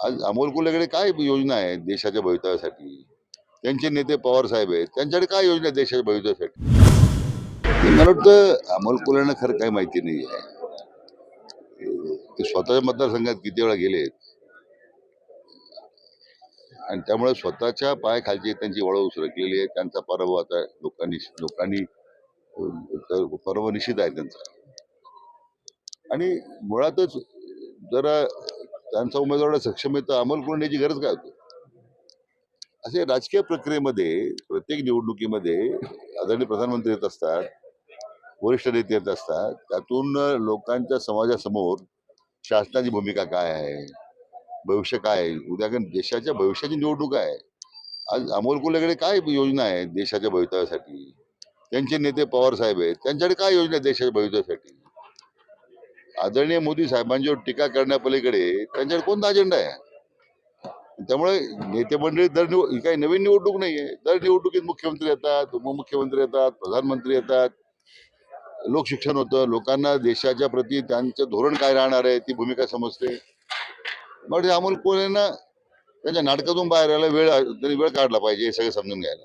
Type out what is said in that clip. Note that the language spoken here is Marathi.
आज अमोल कुलेकडे काय योजना आहे देशाच्या भवितव्यासाठी? त्यांचे नेते पवार साहेब आहेत. त्यांच्याकडे काय योजना देशाच्या भवितव्यासाठी? मला वाटतं अमोल कुलेनं खरं काही माहिती नाही आहे. ते स्वतःच्या मतदारसंघात किती वेळा गेलेत? आणि त्यामुळे स्वतःच्या पायाखालची त्यांची वळव उसरकलेली आहे. त्यांचा पराभव आता लोकांनी लोकांनी तर पराभव निश्चित आहे त्यांचा. आणि मुळातच जरा त्यांचा उमेदवार सक्षम आहे तर अमोल याची गरज काय होती? असे राजकीय प्रक्रियेमध्ये प्रत्येक निवडणुकीमध्ये आदरणीय प्रधानमंत्री येत असतात वरिष्ठ नेते येत असतात त्यातून लोकांच्या समाजासमोर शासनाची भूमिका काय आहे? भविष्य काय आहे? उद्या कारण देशाच्या भविष्याची निवडणूक आहे? आज अमोल कोल्हेकडे काय योजना आहे देशाच्या भवितव्यासाठी? त्यांचे नेते पवार साहेब आहेत त्यांच्याकडे काय योजना आहे देशाच्या भवितव्यासाठी? आदरणीय मोदी साहेबांच्यावर टीका करण्यापलीकडे त्यांच्याकडे कोणता अजेंडा आहे? त्यामुळे नेते मंडळी दर निव काही नवीन निवडणूक नाही आहे दर निवडणुकीत मुख्यमंत्री येतात उपमुख्यमंत्री येतात प्रधानमंत्री येतात. लोकशिक्षण होतं. लोकांना देशाच्या प्रती त्यांचं धोरण काय राहणार आहे ती भूमिका समजते. मग ते अमोल कोल्हेंना त्यांच्या नाटकातून बाहेर यायला वेळ त्यांनी वेळ काढला पाहिजे हे सगळं समजून घ्यायला.